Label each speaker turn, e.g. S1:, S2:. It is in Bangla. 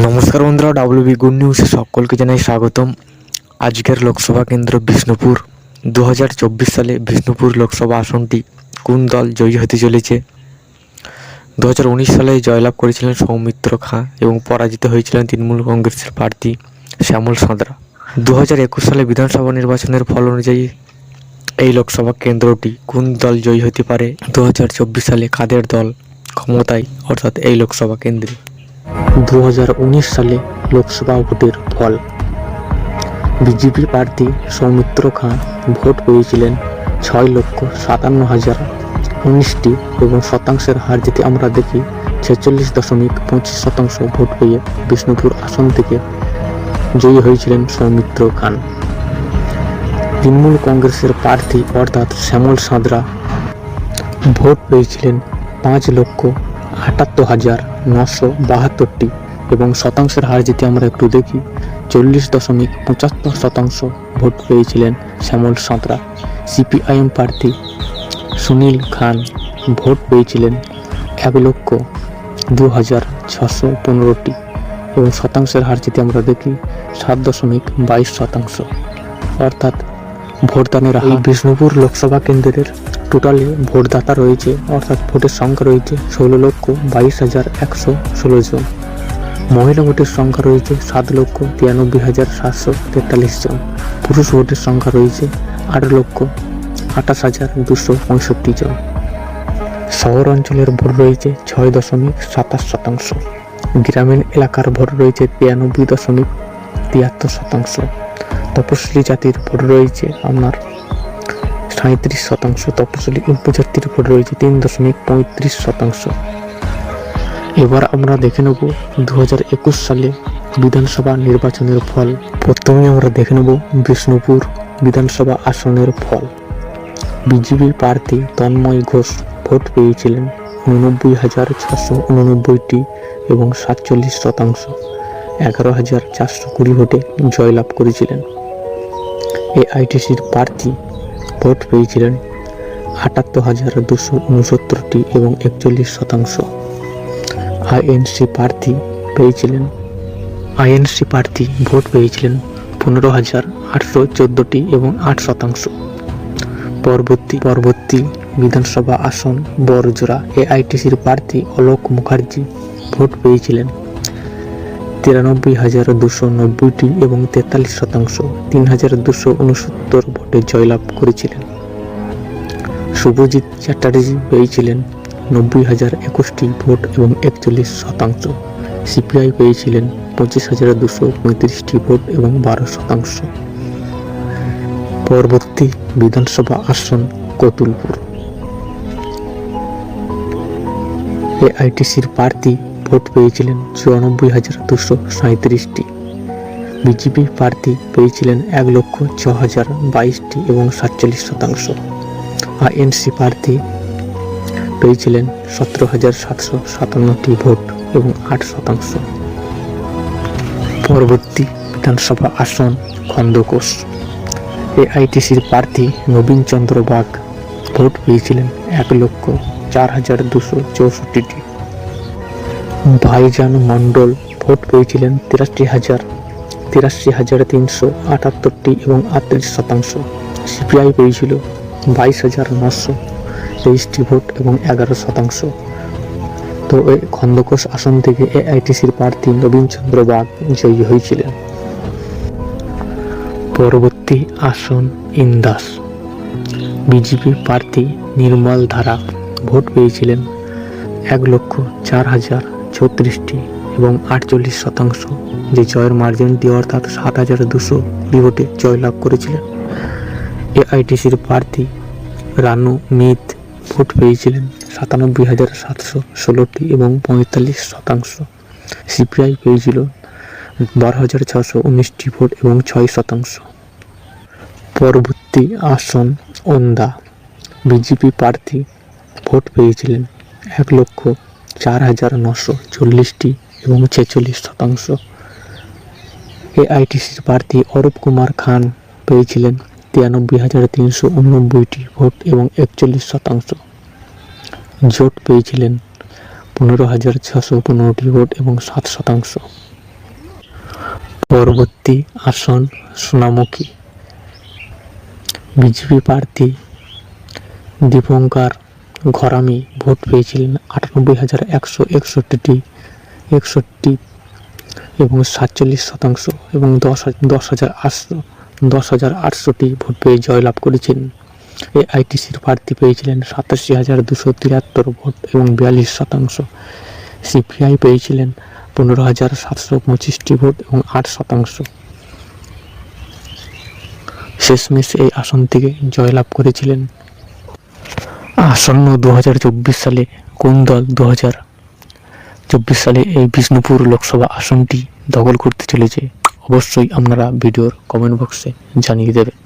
S1: নমস্কার বন্ধুরা ডাব্লিউবি গুড নিউজে সকলকে জানাই স্বাগতম। আজকের লোকসভা কেন্দ্র বিষ্ণুপুর। দু হাজার চব্বিশ সালে বিষ্ণুপুর লোকসভা আসনটি কোন দল জয়ী হতে চলেছে? দু হাজার উনিশ সালে জয়লাভ করেছিলেন সৌমিত্র খাঁ এবং পরাজিত হয়েছিলেন তৃণমূল কংগ্রেসের প্রার্থী শ্যামল সাঁতরা। দু হাজার একুশ সালে বিধানসভা নির্বাচনের ফল অনুযায়ী এই লোকসভা কেন্দ্রটি কোন দল জয়ী হতে পারে? দু হাজার চব্বিশ সালে কাদের দল ক্ষমতায়, অর্থাৎ এই লোকসভা কেন্দ্রে? দু হাজার উনিশ সালে লোকসভা ভোটের ফল। বিজেপি প্রার্থী সৌমিত্র খাঁ ভোট পেয়েছিলেন ছয় লক্ষ সাতান্ন হাজার উনিশটি এবং শতাংশের হার যেটি আমরা দেখি ছেচল্লিশ দশমিক পঁচিশ শতাংশ ভোট পেয়ে বিষ্ণুপুর আসন থেকে জয়ী হয়েছিলেন সৌমিত্র খান তৃণমূল কংগ্রেসের প্রার্থী অর্থাৎ শ্যামল সাঁতরা ভোট পেয়েছিলেন পাঁচ লক্ষ আটাত্তর হাজার নশো বাহাত্তরটি এবং শতাংশের হার যদি আমরা একটু দেখি, চল্লিশ দশমিক পঁচাত্তর শতাংশ ভোট পেয়েছিলেন শ্যামল সাঁতরা। সিপিআইএম প্রার্থী সুনীল খান ভোট পেয়েছিলেন এক লক্ষ দু হাজার ছশো পনেরোটি এবং শতাংশের হার যদি আমরা দেখি, সাত দশমিক বাইশ শতাংশ। অর্থাৎ ভোটদানের এই বিষ্ণুপুর লোকসভা কেন্দ্রের টোটালি ভোটদাতা রয়েছে, অর্থাৎ ভোটের সংখ্যা রয়েছে ষোলো লক্ষ বাইশ হাজার একশো ষোলো জন। মহিলা ভোটের সংখ্যা রয়েছে সাত লক্ষ তিরানব্বই হাজার সাতশো তেতাল্লিশ জন। পুরুষ ভোটের সংখ্যা রয়েছে আট লক্ষ আঠাশ হাজার দুশো পঁয়ষট্টি জন। শহর অঞ্চলের ভোট রয়েছে ছয় দশমিক সাতাশ শতাংশ। গ্রামীণ এলাকার ভোট রয়েছে তিরানব্বই দশমিক তিয়াত্তর শতাংশ। তপশিলি জাতির ভোট রয়েছে আপনার সাঁত্রিশ শতাংশ তপশিলি উপজাতির ভোট রয়েছে তিন দশমিক পঁয়ত্রিশ শতাংশ। এবার আমরা দেখে নেব দু সালে বিধানসভা নির্বাচনের ফল। প্রথমে আমরা দেখে নেব বিষ্ণুপুর বিধানসভা আসনের ফল। বিজেপি প্রার্থী তন্ময় ঘোষ ভোট পেয়েছিলেন উননব্বই হাজার ছশো উননব্বইটি এবং সাতচল্লিশ শতাংশ। এগারো হাজার চারশো কুড়ি ভোটে জয়লাভ করেছিলেন। এ এআইটিসির প্রার্থী ভোট পেয়েছিলেন আটাত্তর হাজার দুশো উনসত্তরটি এবং একচল্লিশ শতাংশ। আইএনসি প্রার্থী পেয়েছিলেন আইএনসি প্রার্থী ভোট পেয়েছিলেন পনেরো হাজার আটশো চোদ্দোটি এবং আট শতাংশ। পরবর্তী পরবর্তী বিধানসভা আসন বড়জোড়া। এআইটিসির প্রার্থী অলোক মুখার্জি ভোট পেয়েছিলেন তিরানব্বই হাজার দুশো নব্বইটি এবং তেতাল্লিশ শতাংশ তিন হাজার দুশো উনসত্তর ভোটে জয়লাভ করেছিলেন। শুভজিৎ চ্যাটার্জি পেয়েছিলেন নব্বই হাজার একুশটি ভোট এবং একচল্লিশ শতাংশ। সিপিআই পেয়েছিলেন পঁচিশ হাজার দুশো পঁয়ত্রিশটি ভোট এবং বারো শতাংশ। পরবর্তী বিধানসভা আসন কতুলপুর। এআইটিসির প্রার্থী ভোট পেয়েছিলেন চুরানব্বই হাজার দুশো সাঁত্রিশটি বিজেপি প্রার্থী পেয়েছিলেন এক লক্ষ ছ হাজার বাইশটি এবং সাতচল্লিশ শতাংশ। আইএনসি প্রার্থী পেয়েছিলেন সতেরো হাজার সাতশো সাতান্নটি ভোট এবং আট শতাংশ। পরবর্তী বিধানসভা আসন খন্দকোষ এআইটিসির প্রার্থী নবীন চন্দ্র বাগ ভোট পেয়েছিলেন এক লক্ষ চার হাজার দুশো চৌষট্টিটি। ভাইজান মণ্ডল ভোট পেয়েছিলেন তিরাশি হাজার তিরাশি হাজার তিনশো আটাত্তরটি এবং আটত্রিশ শতাংশ। সিপিআই পেয়েছিল বাইশ হাজার নশো তেইশটি ভোট এবং এগারো শতাংশ। তো এই খন্দকোষ আসন থেকে এআইটিসির প্রার্থী নবীন চন্দ্র বাগ জয়ী হয়েছিলেন। পরবর্তী আসন ইন্দাস। বিজেপি প্রার্থী নির্মল ধারা ভোট পেয়েছিলেন এক লক্ষ চার হাজার ছত্রিশটি এবং আটচল্লিশ শতাংশ যে জয়ের মার্জিনটি অর্থাৎ সাত হাজার দুশো কুড়ি ভোটে জয়লাভ করেছিলেন। এআইটিসির প্রার্থী রানু মিত ভোট পেয়েছিলেন সাতানব্বই হাজার সাতশো ষোলোটি এবং পঁয়তাল্লিশ শতাংশ। সিপিআই পেয়েছিল বারো হাজার ছশো উনিশটি ভোট এবং ছয় শতাংশ। পরবর্তী আসন ওন্দা। বিজেপি প্রার্থী ভোট পেয়েছিলেন এক লক্ষ চার হাজার নশো চল্লিশটি এবং ছেচল্লিশ শতাংশ এআইটিসির প্রার্থী অরূপ কুমার খান পেয়েছিলেন তিরানব্বই হাজার তিনশো উননব্বইটি ভোট এবং একচল্লিশ শতাংশ জোট পেয়েছিলেন পনেরো হাজার ছশো পনেরোটি ভোট এবং সাত শতাংশ। পরবর্তী আসন সোনামুখী। বিজেপি প্রার্থী দীপঙ্কর ঘরামি ভোট পেয়েছিলেন আটানব্বই হাজার একশো একষট্টিটি, একষট্টি এবং সাতচল্লিশ শতাংশ এবং দশ দশ হাজার আটশো, দশ হাজার আটশোটি ভোট পেয়ে জয়লাভ করেছেন। এই আইটিসির প্রার্থী পেয়েছিলেন সাতাশি হাজার দুশো তিয়াত্তর ভোট এবং বিয়াল্লিশ শতাংশ। সিপিআই পেয়েছিলেন পনেরো হাজার সাতশো পঁচিশটি ভোট এবং আট শতাংশ। শেষমেশ এই আসন থেকে জয়লাভ করেছিলেন আসন্ন দু হাজার চব্বিশ সালে কোন দল দু চব্বিশ সালে এই বিষ্ণুপুর লোকসভা আসনটি দখল করতে চলেছে? অবশ্যই আপনারা ভিডিওর কমেন্ট বক্সে জানিয়ে দেবেন।